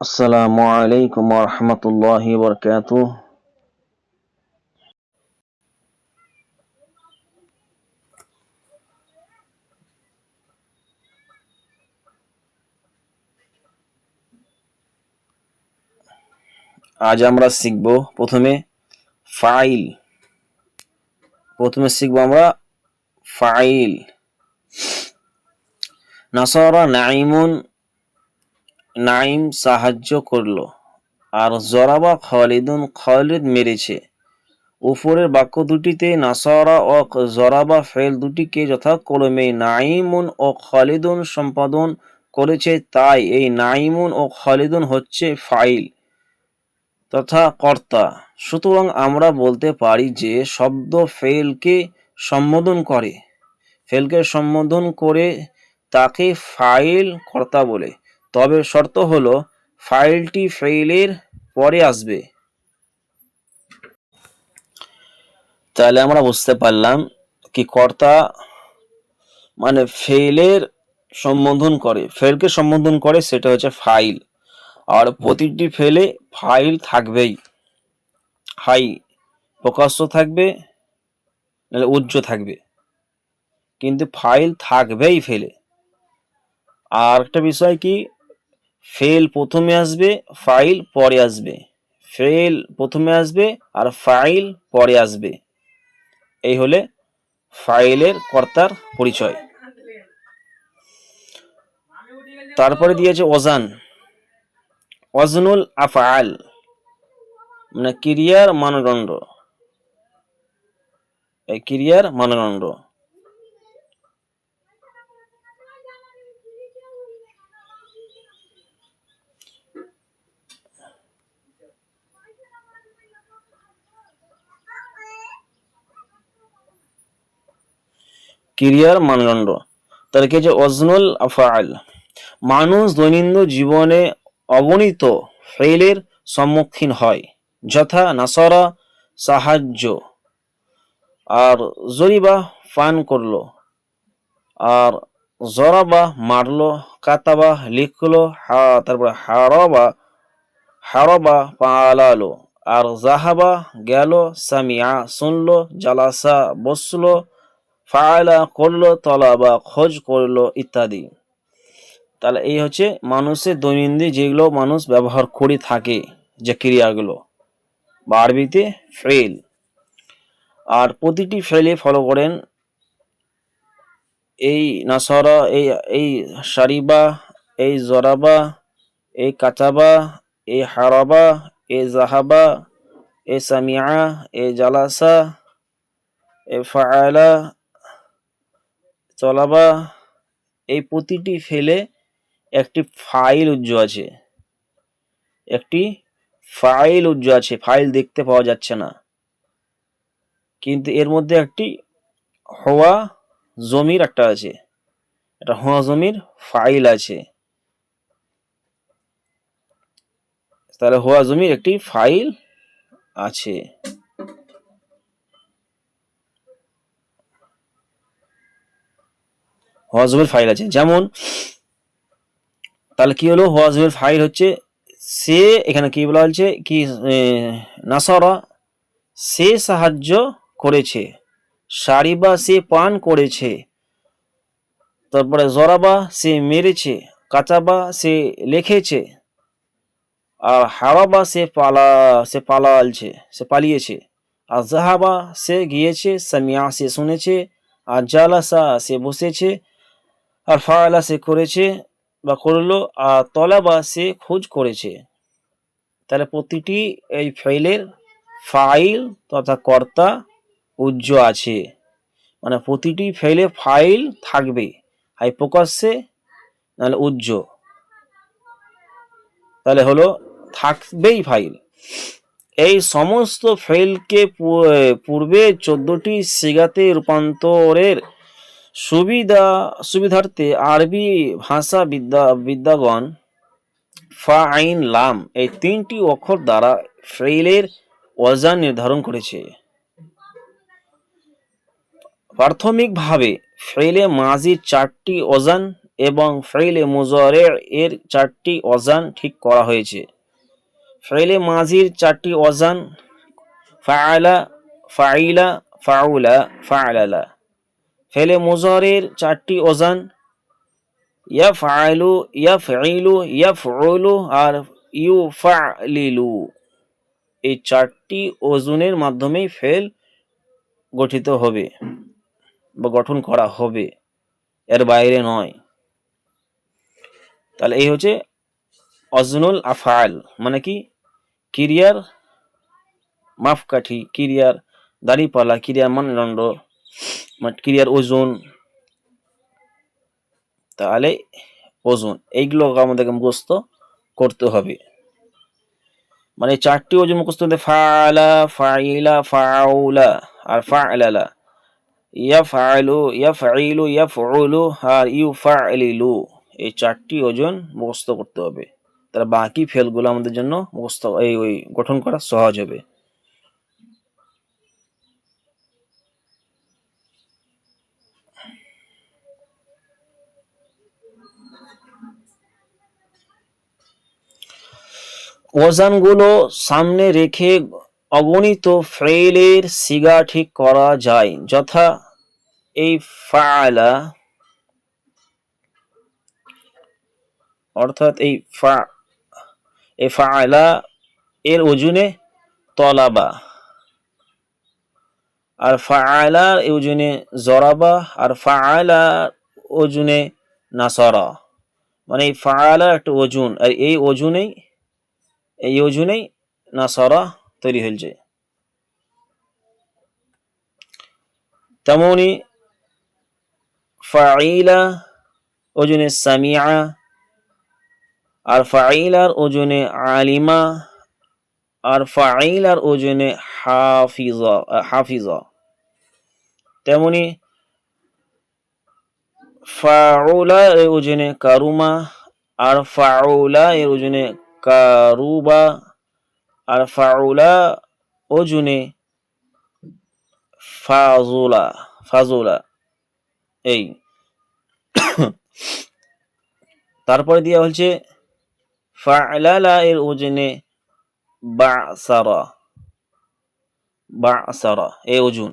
আসসালামু আলাইকুম রহমতুল্লাহি বরকাত আজ আমরা শিখব প্রথমে ফাইল। প্রথমে শিখব আমরা ফাইল। নাসারা নাইমুন নাইম সাহায্য করল। আর জরাবা খালিদুন খালিদ মেরেছে। উপরের বাক্য দুটিতে, নাসারা ও জরাবা ফেল দুটিকে যথাক্রমে নাইমুন ও খালিদুন সম্পাদন করেছে। তাই এই নাইমুন ও খালিদুন হচ্ছে ফাইল তথা কর্তা। সুতরাং আমরা বলতে পারি যে শব্দ ফেলকে সম্বোধন করে। ফেলকে সম্বোধন করে তাকে ফাইল কর্তা বলে। তবে শর্ত হলো, ফাইলটি ফেইলের পরে আসবে। তাহলে আমরা বুঝতে পারলাম কি কর্তা মানে ফেলের সম্বোধন করে। ফেলকে সম্বোধন করে সেটা হচ্ছে ফাইল আর প্রতিটি ফেলে ফাইল থাকবেই। হাই প্রকাশ্য থাকবে, নাহলে উজ্জ থাকবে। কিন্তু ফাইল থাকবেই ফেলে আর একটা বিষয় কি ফেল প্রথমে আসবে, ফাইল পরে আসবে। ফেল প্রথমে আসবে আর ফাইল পরে আসবে। এই হলে ফাইলের কর্তার পরিচয়। তারপরে দিয়েছে ওজান ওজনুল আফআল মানে ক্রিয়ার মানদণ্ড। এই ক্রিয়ার মানদণ্ড। ক্রিয়ার মানদণ্ড। তার কি অজনুল আফআল, মানুষ দৈনন্দিন জীবনে অগণিত ফেলের সম্মুখীন হয়, যথা নাসরা সাহায্য। আর জরিবা পান করল, আর জরাবা মারলো, কাতাবা লিখলো, হা, তারপরে হারবা হারবা পালালো, আর জাহাবা গেল, সামিয়া শুনলো, জালাসা বসল ফায়লা করল, তলাবা, খোঁজ করল ইত্যাদি। তাহলে এই হচ্ছে মানুষের দৈনন্দিন যেগুলো মানুষ ব্যবহার করে থাকে যে ক্রিয়াগুলো। বা আরবিতে ফেল আর প্রতিটি ফেলে ফলো করেন এই নাসরা, এই এই সারিবা, এই জরাবা, এই কাচাবা এই হারাবা এ জাহাবা এ সামিয়া এ জালাসা এ ফায়লা চলাবা এই প্রতিটি ফেলে একটি ফাইল উজ্জ আছে। একটি ফাইল উজ্জ আছে। ফাইল দেখতে পাওয়া যাচ্ছে না। কিন্তু এর মধ্যে একটি হওয়া জমির একটা আছে। এটা হওয়া জমির ফাইল আছে। তাহলে হওয়া জমির একটি ফাইল আছে। হওয়া ফাইল আছে। যেমন, তাহলে কি হলো? হওয়া ফাইল হচ্ছে সে, এখানে কি বলা হচ্ছে কি নাসরা, সে সাহায্য করেছে। সারিবা সে পান করেছে। তারপরে জরাবা সে মেরেছে। কাচাবা সে লিখেছে। আর হাওয়াবা সে পালা, সে পালালছে, সে পালিয়েছে। আর জাহাবা সে গিয়েছে, সামিয়া সে শুনেছে। আর জালাসা সে বসেছে। আর ফায়লা সে করেছে বা করল, আর তলা বা সে খোঁজ করেছে। তাহলে প্রতিটি এই ফাইলের ফাইল তথা কর্তা উজ্জ আছে। মানে প্রতিটি ফাইলে ফাইল থাকবে হাই প্রকাশ্যে নাহলে উজ্জ তাহলে হলো, থাকবেই ফাইল। এই সমস্ত ফাইলকে পূর্বে চোদ্দটি সিগাতে রূপান্তরের সুবিধা, সুবিধার্থে আরবি ভাষা বিদ্যা, বিদ্যাগণ ফা আইন লাম এই তিনটি অক্ষর দ্বারা ফেইলের ওয়াজান নির্ধারণ করেছে। প্রাথমিকভাবে ফেইলে মাঝির চারটি ওজান এবং ফেইলে মুজরে এর চারটি অজান ঠিক করা হয়েছে। ফেইলে মাজির চারটি অজান ফাআলা ফাইলা, ফাউলা ফাআলালা ফেলে মুজরের চারটি অজান ইয়া ফাইলু ইয়া ফাইলু ইয়া ফুলু আর ইউ ফালিলু এই চারটি ওজনের মাধ্যমেই ফেল গঠিত হবে বা গঠন করা হবে। এর বাইরে নয়। তাহলে এই হচ্ছে অজনুল আফাল মানে কি? ক্রিয়ার মাপকাঠি, ক্রিয়ার দাড়িপালা, ক্রিয়ার মানদণ্ড। মানে ক্রিয়ার ওজন তাহলে ওজন এইগুলো আমাদেরকে মুখস্থ করতে হবে। মানে চারটি ওজন মুখস্থ করতে ফালা, ফাইলা, ফাউলা, আর ফালালা। ইয়া ফাইলু ইয়া ফাইলু ইয়া ফুলু আর ইউ ফাইলিলু এই চারটি ওজন মুখস্থ করতে হবে। তাহলে বাকি ফেলগুলো আমাদের জন্য মুখস্থ, এই, ওই গঠন করা সহজ হবে। ওজানগুলো সামনে রেখে অগণিত ফেলের সিগা ঠিক করা যায়, যথা এই ফালা, অর্থাৎ এই ফা, এই ফালা এর ওজনে তলাবা, আর ফালা এর ওজনে জরাবা, আর ফালা ওজনে নাসরা মানে এই ফালা একটা ওজন, আর এই ওজনেই এই ওজনেই নাসারা তৈরি হয়েছে। তেমনি ফাইলা ওজনে সামিয়া, আর ফাইলার ওজনে আলিমা, আর ফাইলার ওজনে হাফিজা হাফিজা। তেমনি ফাউলা ওজনে কারুমা, আর ফাউলা এর ওজনে কারুবা আর ফাউলা ওজনে ফাজুলা ফাজুলা, এই। তারপরে দেওয়া হচ্ছে ফালালা এর ওজনে বাসারা ওজন।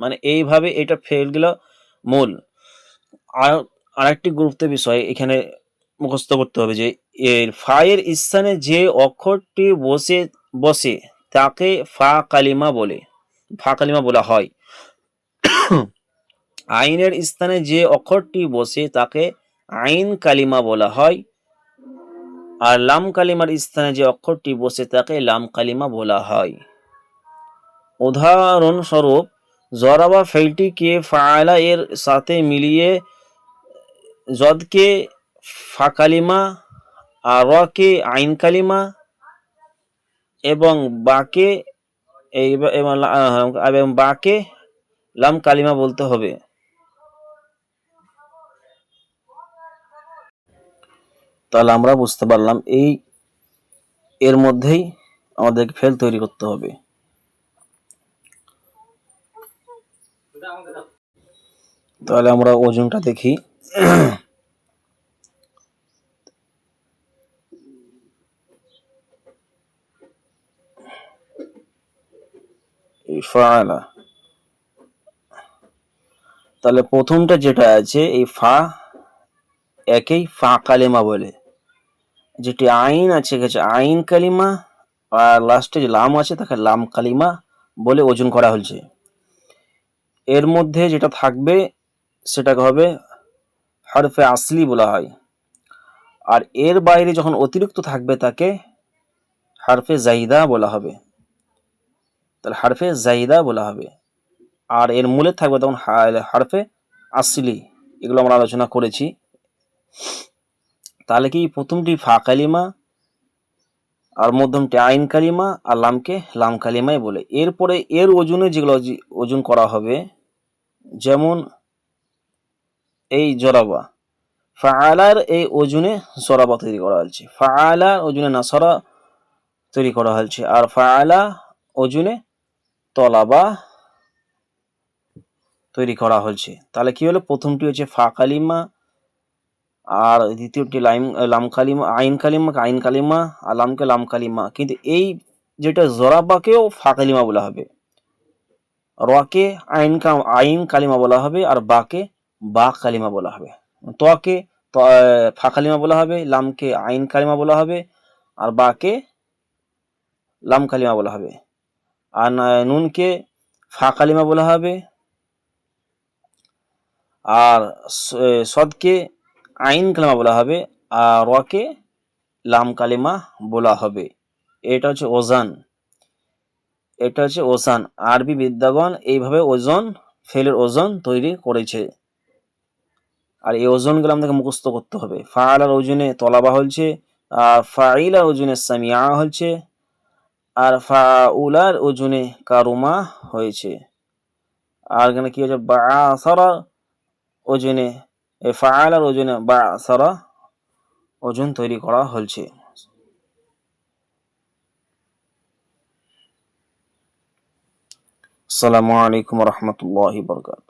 মানে এইভাবে এটা ফেল গেল মূল। আর আরেকটি গুরুত্ব বিষয়, এখানে মুখস্থ করতে হবে যে এর ফায়ের স্থানে যে অক্ষরটি বসে বসে, তাকে ফা কালিমা বলে। ফা কালিমা বলা হয়। আইনের স্থানে যে অক্ষরটি বসে, তাকে আইন কালিমা বলা হয়। আর লাম কালিমার স্থানে যে অক্ষরটি বসে, তাকে লাম কালিমা বলা হয়। উদাহরণস্বরূপ, জরাবা ফেলটিকে ফায়লা এর সাথে মিলিয়ে জদকে ফা কালিমা আর রকে আইন কালিমা এবং বাকে এবং বাকে লাম কালিমা বলতে হবে। তাহলে আমরা বুঝতে পারলাম এই, এর মধ্যেই আমাদেরকে ফেল তৈরি করতে হবে। তাহলে আমরা ওজনটা দেখি। তাহলে প্রথমটা যেটা আছে, এই ফা একেই ফা কালিমা বলে। যেটি আইন আছে গেছে আইন কালিমা আর লাস্টে যে লাম আছে, তাকে লাম কালিমা বলে ওজন করা হয়েছে। এর মধ্যে যেটা থাকবে, সেটাকে হবে হরফে আসলি বলা হয়। আর এর বাইরে যখন অতিরিক্ত থাকবে, তাকে হারফে জাইদা বলা হবে। তাহলে হারফে জাইদা বলা হবে। আর এর মূলে থাকবে তখন হারফে আসলি। এগুলো আমরা আলোচনা করেছি। তাহলে কি প্রথমটি ফা কালিমা, আর মধ্যমটি আইন কালিমা, আর লামকে লাম কালিমাই বলে। এরপরে এর ওজনে যেগুলো ওজন করা হবে, যেমন এই জরাবা। ফাআলার এই ওজনে সরাবা তৈরি করা হয়েছে। ফাআলা ওজনে নাসরা তৈরি করা হয়েছে। আর ফাআলা ওজনে তলাবা তৈরি করা হয়েছে। তাহলে কি হলো? প্রথমটি হচ্ছে ফা কালিমা, আর দ্বিতীয়টি লাইম, লাম কালিমা, আইন কালিমা আইন কালিমা, আর লামকে লাম কালিমা। কিন্তু এই যেটা জরাবাকেও ফা কালিমা বলা হবে। রকে আইন আইন কালিমা বলা হবে, আর বাকে বা কালিমা বলা হবে। তোয়াকে ফা কালিমা বলা হবে, লামকে আইন কালিমা বলা হবে, আর বাকে লাম কালিমা বলা হবে। আর নুনকে ফা কালিমা বলা হবে। আর সদকে আইন কালিমা বলা হবে আর রকে লাম কালিমা বলা হবে। এটা হচ্ছে ওজান। এটা হচ্ছে ওজান। আরবি বিদ্যাগণ এইভাবে ওজন, ফেলের ওজন তৈরি করেছে। আর এই ওজনগুলো আমাদেরকে মুখস্থ করতে হবে। ফাআলার ওজনে তলাবা হচ্ছে আর ফাইলার ওজনে সামিয়া হচ্ছে আর ফাউলার ওজনে কারুমা হয়েছে। আর এখানে কি হচ্ছে বাসারা ওজনে, এ ফাআলার ওজনে বাসারা ওজন তৈরি করা হয়েছে। আসসালামু আলাইকুম রহমতুল্লাহ বরকাত